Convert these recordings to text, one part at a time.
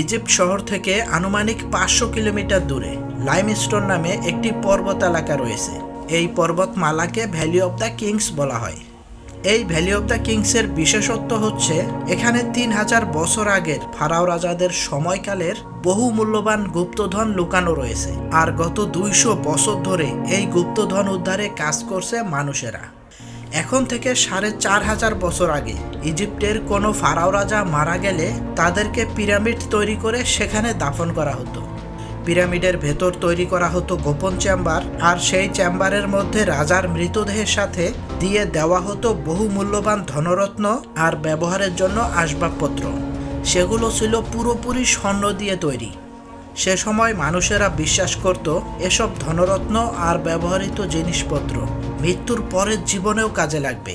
Egypt শহর থেকে আনুমানিক পাঁচশো কিলোমিটার দূরে। লাইমস্টোন নামে একটি পর্বত এলাকা রয়েছে। এই পর্বতমালাকে ভ্যালি অব দ্য কিংস বলা হয়। এই ভ্যালি অব দ্য কিংসের বিশেষত্ব হচ্ছে, এখানে তিন হাজার বছর আগের ফারাও রাজাদের সময়কালের বহু মূল্যবান গুপ্তধন লুকানো রয়েছে। আর গত দুইশো বছর ধরে এই গুপ্তধন উদ্ধারে কাজ করছে মানুষেরা। এখন থেকে সাড়ে চার হাজার বছর আগে ইজিপ্টের কোনো ফারাও রাজা মারা গেলে তাদেরকে পিরামিড তৈরি করে সেখানে দাফন করা হতো। পিরামিডের ভেতর তৈরি করা হতো গোপন চেম্বার আর সেই চেম্বারের মধ্যে রাজার মৃতদেহের সাথে দিয়ে দেওয়া হতো বহু মূল্যবান ধনরত্ন আর ব্যবহারের জন্য আসবাবপত্র। সেগুলো ছিল পুরোপুরি স্বর্ণ দিয়ে তৈরি। সে সময় মানুষেরা বিশ্বাস করত এসব ধনরত্ন আর ব্যবহৃত জিনিসপত্র। মৃত্যুর পরের জীবনেও কাজে লাগবে।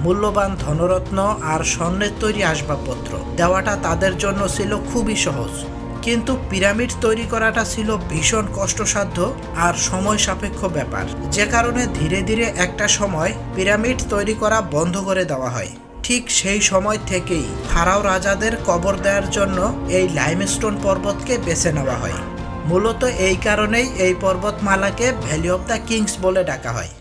মূল্যবান ধনরত্ন আর স্বর্ণের তৈরি আসবাবপত্র দেওয়াটা তাদের জন্য ছিল খুবই সহজ। কিন্তু পিরামিড তৈরি করাটা ছিল ভীষণ কষ্টসাধ্য আর সময় সাপেক্ষ ব্যাপার। যে কারণে ধীরে ধীরে একটা সময় পিরামিড তৈরি করা বন্ধ করে দেওয়া হয়। ঠিক সেই সময় থেকেই ফারাও রাজাদের কবর দেওয়ার জন্য এই লাইমস্টোন পর্বতকে বেছে নেওয়া হয়। মূলত এই কারণেই এই পর্বতমালাকে ভ্যালি অব দ্য কিংস বলে ডাকা হয়।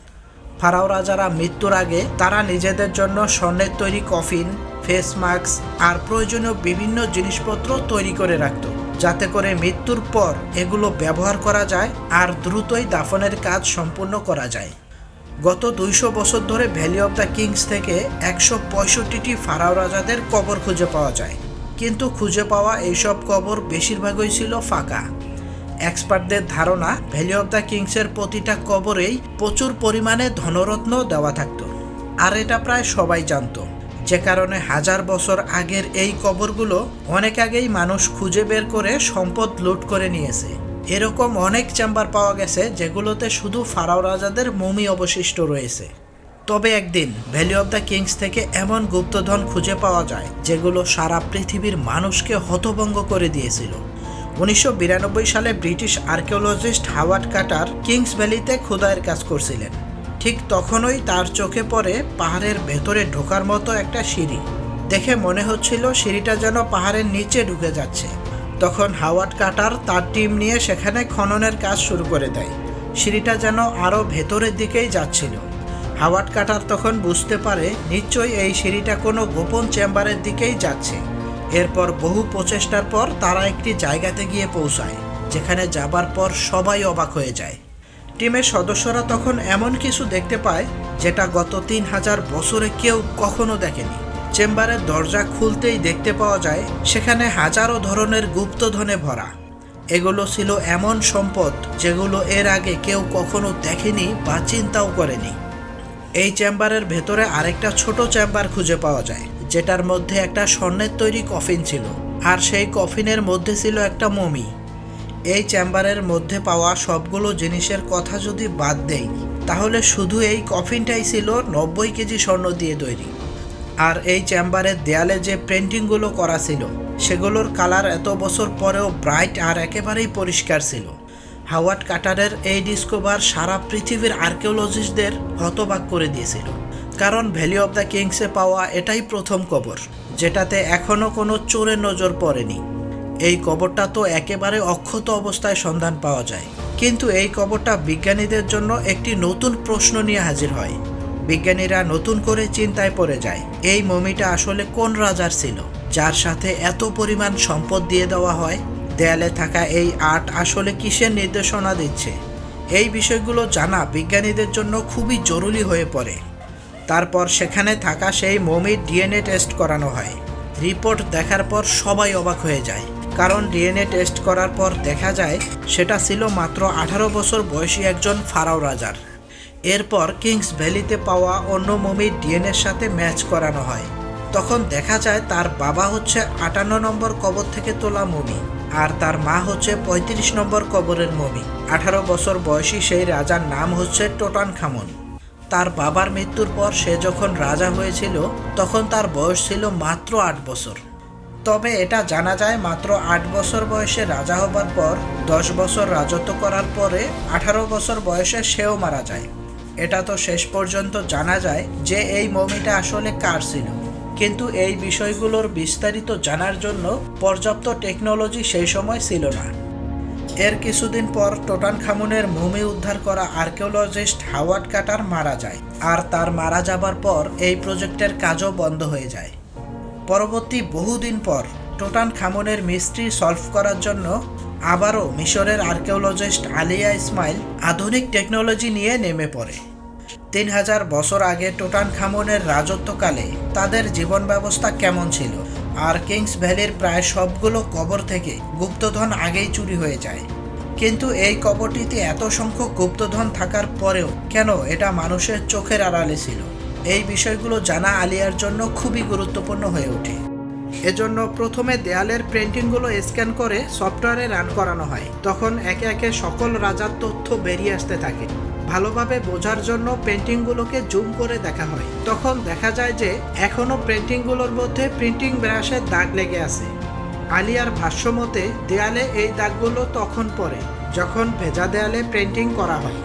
ফারাও রাজারা মৃত্যুর আগে তারা নিজেদের জন্য স্বর্ণের তৈরি কফিন, ফেস মাস্ক আর প্রয়োজনীয় বিভিন্ন জিনিসপত্র তৈরি করে রাখত, যাতে করে মৃত্যুর পর এগুলো ব্যবহার করা যায় আর দ্রুতই দাফনের কাজ সম্পূর্ণ করা যায়। গত দুইশো বছর ধরে ভ্যালি অব দ্য কিংস থেকে একশো পঁয়ষট্টিটি ফারাও রাজাদের কবর খুঁজে পাওয়া যায়। কিন্তু খুঁজে পাওয়া এইসব কবর বেশিরভাগই ছিল ফাঁকা। এক্সপার্টদের ধারণা ভ্যালি অব দ্য কিংসের প্রতিটা কবরেই প্রচুর পরিমাণে ধনরত্ন দেওয়া থাকতো। আর এটা প্রায় সবাই জানতো। যে কারণে হাজার বছর আগের এই কবরগুলো অনেক আগেই মানুষ খুঁজে বের করে সম্পদ লুট করে নিয়েছে। এরকম অনেক চেম্বার পাওয়া গেছে যেগুলোতে শুধু ফারাও রাজাদের মমি অবশিষ্ট রয়েছে। তবে একদিন ভ্যালি অব দ্য কিংস থেকে এমন গুপ্তধন খুঁজে পাওয়া যায় যেগুলো সারা পৃথিবীর মানুষকে হতভঙ্গ করে দিয়েছিল। উনিশশো বিরানব্বই সালে British archaeologist Howard Carter kings ভ্যালিতে খোদাইয়ের কাজ করছিলেন। ঠিক তখনই তার চোখে পড়ে পাহাড়ের ভেতরে ঢোকার মতো একটা সিঁড়ি। দেখে মনে হচ্ছিল সিঁড়িটা যেন পাহাড়ের নিচে ঢুকে যাচ্ছে। তখন হাওয়ার্ড কাটার তার টিম নিয়ে সেখানে খননের কাজ শুরু করে দেয়। সিঁড়িটা যেন আরও ভেতরের দিকেই যাচ্ছিল। হাওয়ার্ড কাটার তখন বুঝতে পারে, নিশ্চয়ই এই সিঁড়িটা কোনো গোপন চেম্বারের দিকেই যাচ্ছে। এরপর বহু প্রচেষ্টার পর তারা একটি জায়গাতে গিয়ে পৌঁছায়, যেখানে যাবার পর সবাই অবাক হয়ে যায়। টিমের সদস্যরা তখন এমন কিছু দেখতে পায়, যেটা গত তিন হাজার বছরে কেউ কখনো দেখেনি। চেম্বারের দরজা খুলতেই দেখতে পাওয়া যায়, সেখানে হাজারো ধরনের গুপ্তধনে ভরা। এগুলো ছিল এমন সম্পদ যেগুলো এর আগে কেউ কখনো দেখেনি বা চিন্তাও করেনি। এই চেম্বারের ভেতরে আরেকটা ছোট চেম্বার খুঁজে পাওয়া যায়। যেটার মধ্যে একটা স্বর্ণের তৈরি কফিন ছিল, আর সেই কফিনের মধ্যে ছিল একটা মমি। এই চেম্বারের মধ্যে পাওয়া সবগুলো জিনিসের কথা যদি বাদ দেই, তাহলে শুধু এই কফিনটাই ছিল নব্বই কেজি স্বর্ণ দিয়ে তৈরি। আর এই চেম্বারের দেয়ালে যে পেন্টিংগুলো করা ছিল, সেগুলোর কালার এত বছর পরেও ব্রাইট আর একেবারেই পরিষ্কার ছিল। হাওয়ার্ড কাটারের এই ডিসকভার সারা পৃথিবীর আর্কিওলজিস্টদের হতবাক করে দিয়েছিল। কারণ ভ্যালি অব দ্য কিংসে পাওয়া এটাই প্রথম কবর, যেটাতে এখনও কোনো চোরের নজর পড়েনি। এই কবরটা তো একেবারে অক্ষত অবস্থায় সন্ধান পাওয়া যায়। কিন্তু এই কবরটা বিজ্ঞানীদের জন্য একটি নতুন প্রশ্ন নিয়ে হাজির হয়। বিজ্ঞানীরা নতুন করে চিন্তায় পড়ে যায়, এই মমিটা আসলে কোন রাজার ছিল? যার সাথে এত পরিমাণ সম্পদ দিয়ে দেওয়া হয়? দেয়ালে থাকা এই আর্ট আসলে কিসের নির্দেশনা দিচ্ছে? এই বিষয়গুলো জানা বিজ্ঞানীদের জন্য খুবই জরুরি হয়ে পড়ে। তারপর সেখানে থাকা সেই মমির ডিএনএ টেস্ট করানো হয়। রিপোর্ট দেখার পর সবাই অবাক হয়ে যায়। কারণ ডিএনএ টেস্ট করার পর দেখা যায়, সেটা ছিল মাত্র আঠারো বছর বয়সী একজন ফারাও রাজার। এরপর কিংস ভ্যালিতে পাওয়া অন্য মমির ডিএনএর সাথে ম্যাচ করানো হয়। তখন দেখা যায়, তার বাবা হচ্ছে আটান্ন নম্বর কবর থেকে তোলা মমি, আর তার মা হচ্ছে পঁয়ত্রিশ নম্বর কবরের মমি। আঠারো বছর বয়সী সেই রাজার নাম হচ্ছে টোটান খামন তার বাবার মৃত্যুর পর সে যখন রাজা হয়েছিল, তখন তার বয়স ছিল মাত্র আট বছর। তবে এটা জানা যায় মাত্র আট বছর বয়সে রাজা হবার পর, দশ বছর রাজত্ব করার পরে আঠারো বছর বয়সে সেও মারা যায়। এটা তো শেষ পর্যন্ত জানা যায় যে এই মমিটা আসলে কার ছিল। কিন্তু এই বিষয়গুলোর বিস্তারিত জানার জন্য পর্যাপ্ত টেকনোলজি সেই সময় ছিল না। এর কিছুদিন পর টোটান খামুনের মুমি উদ্ধার করা আর্কিওলজিস্ট হাওয়ার্ড কাটার মারা যায়, আর তার মারা যাবার পর এই প্রজেক্টের কাজও বন্ধ হয়ে যায়। পরবর্তী বহুদিন পর টোটান খামুনের মিস্ট্রি সলভ করার জন্য আবারও মিশরের আর্কিওলজিস্ট আলিয়া ইসমাইল আধুনিক টেকনোলজি নিয়ে নেমে পড়ে। তিন হাজার বছর আগে টোটান খামুনের রাজত্বকালে তাদের জীবন ব্যবস্থা কেমন ছিল? আর কিংস ভ্যালির প্রায় সবগুলো কবর থেকে গুপ্তধন আগেই চুরি হয়ে যায়। কিন্তু এই কবরটিতে এত সংখ্যক গুপ্তধন থাকার পরেও কেন এটা মানুষের চোখের আড়ালে ছিল? এই বিষয়গুলো জানা আলিয়ার জন্য খুবই গুরুত্বপূর্ণ হয়ে ওঠে। এজন্য প্রথমে দেয়ালের প্রিন্টিংগুলো স্ক্যান করে সফটওয়্যারে রান করানো হয়। তখন একে একে সকল রাজার তথ্য বেরিয়ে আসতে থাকে। ভালোভাবে বোঝার জন্য পেন্টিংগুলোকে জুম করে দেখা হয়। তখন দেখা যায় যে এখনও পেন্টিংগুলোর মধ্যে প্রিন্টিং ব্রাশের দাগ লেগে আছে। আলিয়ার ভাষ্যমতে, দেয়ালে এই দাগগুলো তখন পড়ে, যখন ভেজা দেয়ালে পেন্টিং করা হয়।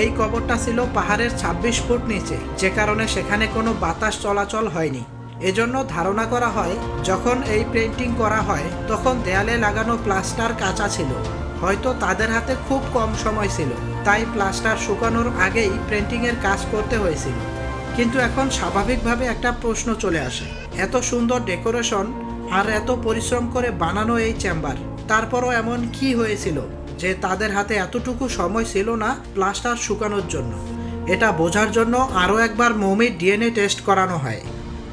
এই কবরটা ছিল পাহাড়ের ২৬ ফুট নিচে, যে কারণে সেখানে কোনো বাতাস চলাচল হয়নি। এজন্য ধারণা করা হয়, যখন এই পেন্টিং করা হয়, তখন দেয়ালে লাগানো প্লাস্টার কাঁচা ছিল। হয়তো তাদের হাতে খুব কম সময় ছিল। তাই প্লাস্টার শুকানোর আগেই প্রিন্টিংয়ের কাজ করতে হয়েছিল। কিন্তু এখন স্বাভাবিকভাবে একটা প্রশ্ন চলে আসে। এত সুন্দর ডেকোরেশন আর এত পরিশ্রম করে বানানো এই চেম্বার, তারপরও এমন কি হয়েছিল যে তাদের হাতে এতটুকু সময় ছিল না প্লাস্টার শুকানোর জন্য? এটা বোঝার জন্য আরও একবার মমির ডিএনএ টেস্ট করানো হয়।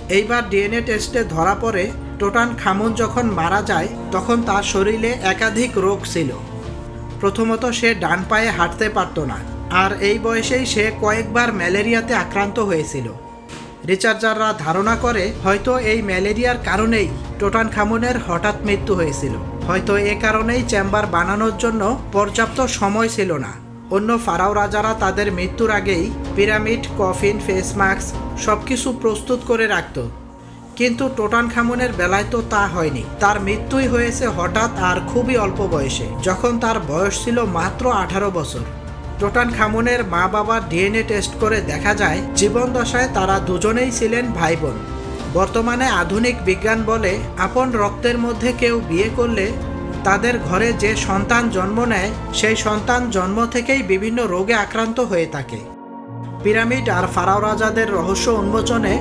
এইবার ডিএনএ টেস্টে ধরা পড়ে টোটান খামুন যখন মারা যায়, তখন তার শরীরে একাধিক রোগ ছিল। প্রথমত সে ডান পায়ে হাঁটতে পারত না, আর এই বয়সেই সে কয়েকবার ম্যালেরিয়াতে আক্রান্ত হয়েছিল। রিচার্জাররা ধারণা করে, হয়তো এই ম্যালেরিয়ার কারণেই টোটান খামুনের হঠাৎ মৃত্যু হয়েছিল। হয়তো এ কারণেই চেম্বার বানানোর জন্য পর্যাপ্ত সময় ছিল না। অন্য ফারাও রাজারা তাদের মৃত্যুর আগেই পিরামিড, কফিন, ফেস মাস্ক সব কিছু প্রস্তুত করে রাখত। কিন্তু টোটান খামুনের বেলায় তো তা হয়নি। তার মৃত্যুই হয়েছে হঠাৎ আর খুবই অল্প বয়সে, যখন তার বয়স ছিল মাত্র আঠারো বছর। টোটান খামুনের মা বাবার ডিএনএ টেস্ট করে দেখা যায়, জীবন দশায় তারা দুজনেই ছিলেন ভাই বোন বর্তমানে আধুনিক বিজ্ঞান বলে, আপন রক্তের মধ্যে কেউ বিয়ে করলে তাদের ঘরে যে সন্তান জন্ম নেয়, সেই সন্তান জন্ম থেকেই বিভিন্ন রোগে আক্রান্ত হয়ে থাকে। পিরামিড আর ফারাও রাজাদের রহস্য উন্মোচনে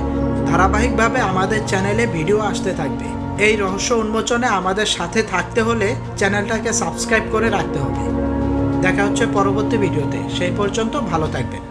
ধারাবাহিকভাবে আমাদের চ্যানেলে ভিডিও আসতে থাকবে। এই রহস্য উন্মোচনে আমাদের সাথে থাকতে হলে চ্যানেলটাকে সাবস্ক্রাইব করে রাখতে হবে। দেখা হচ্ছে পরবর্তী ভিডিওতে। সেই পর্যন্ত ভালো থাকবেন।